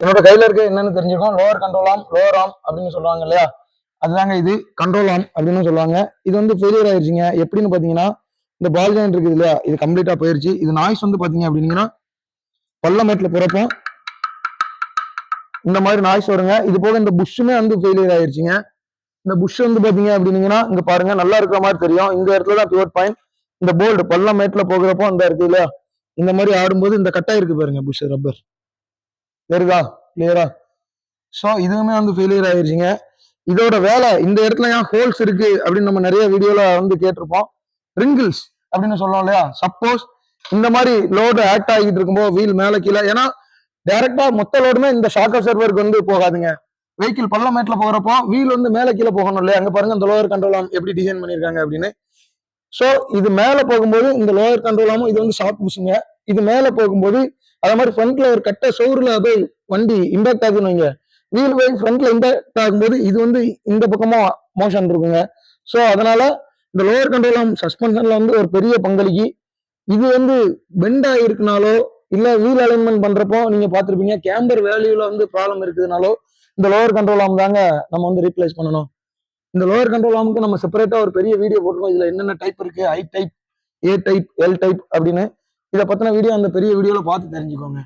என்னோட கையில இருக்க என்னன்னு தெரிஞ்சுக்கோம் lower control arm lower arm அப்படின்னு சொல்லுவாங்க இல்லையா? அதுதாங்க இது. கண்ட்ரோல் ஆம் அப்படின்னு சொல்லுவாங்க. இது வந்து ஃபெயிலியர் ஆயிடுச்சுங்க எப்படின்னு பாத்தீங்கன்னா இந்த பால் ஜாயின் இருக்குது இல்லையா? இது கம்ப்ளீட்டா போயிருச்சு. இது நாய்ஸ் வந்து பாத்தீங்க அப்படின்னீங்கன்னா பள்ளமேட்ல பிறப்போம். இந்த மாதிரி நாய்ஸ் வருங்க. இது போக இந்த புஷ்ஷுமே வந்து ஃபெயிலியர் ஆயிருச்சுங்க. இந்த புஷ் வந்து பாத்தீங்க அப்படின்னீங்கன்னா இங்க பாருங்க நல்லா இருக்கிற மாதிரி தெரியும். இந்த இடத்துல தான் பியூர் பாயிண்ட் இந்த போல்டு பள்ளமேட்ல போகிறப்போ அந்த இருக்கு இல்லையா? இந்த மாதிரி ஆடும்போது இந்த கட்டாய் இருக்கு பாருங்க புஷ் ரப்பர் வருதா கிளியரா ஸோ இதுவுமே வந்து ஃபெயிலியர் ஆயிடுச்சுங்க இதோட வேலை இந்த இடத்துல ஏன் ஹோல்ஸ் இருக்கு அப்படின்னு நம்ம நிறைய வீடியோல வந்து கேட்டிருப்போம். ரிங்கிள்ஸ் அப்படின்னு சொல்லுவோம் இல்லையா? சப்போஸ் இந்த மாதிரி லோடு ஆக்ட் ஆகிட்டு இருக்கும்போது வீல் மேலே கீழே ஏன்னா டைரக்டா மொத்த லோடுமே இந்த ஷாக் அப்சர்வருக்கு வந்து போகாதுங்க. வெஹிக்கிள் பள்ளமேட்ல போகிறப்போ வீல் வந்து மேலே கீழே போகணும் இல்லையா? அங்க பாருங்க இந்த லோயர் கண்ட்ரோலாம் எப்படி டிசைன் பண்ணியிருக்காங்க அப்படின்னு. ஸோ இது மேலே போகும்போது இந்த லோயர் கண்ட்ரோலாமும் இது வந்து ஷார்ட் புஷுங்க இது மேல போகும்போது அது மாதிரி ஃப்ரண்ட்ல ஒரு கட்ட சோறுல போய் வண்டி இம்பாக்ட் ஆகுதுன்னு வைங்க. வீல் போய் ஃப்ரண்ட்ல இம்பாக்ட் ஆகும்போது இது வந்து இந்த பக்கமா மோஷன் இருக்குங்க. ஸோ அதனால இந்த லோயர் கண்ட்ரோல் சஸ்பென்ஷன்ல வந்து ஒரு பெரிய பங்களிக்கு. இது வந்து பெண்ட் இருக்குனாலோ இல்ல வீல் அலைன்மெண்ட் பண்றப்போ நீங்க பாத்திருப்பீங்க கேம்பர் வேல்யூல வந்து ப்ராப்ளம் இருக்குதுனாலோ இந்த லோவர் கண்ட்ரோல் ஆம் தாங்க நம்ம வந்து ரீப்ளேஸ் பண்ணணும். இந்த லோவர் கண்ட்ரோல் ஆமுக்கு நம்ம செப்பரேட்டா ஒரு பெரிய வீடியோ போட்டுருக்கோம். இதுல என்னென்ன டைப் இருக்கு? I type A type L type அப்படின்னு இதை பற்றின வீடியோ அந்த பெரிய வீடியோவில் பார்த்து தெரிஞ்சுக்கோங்க.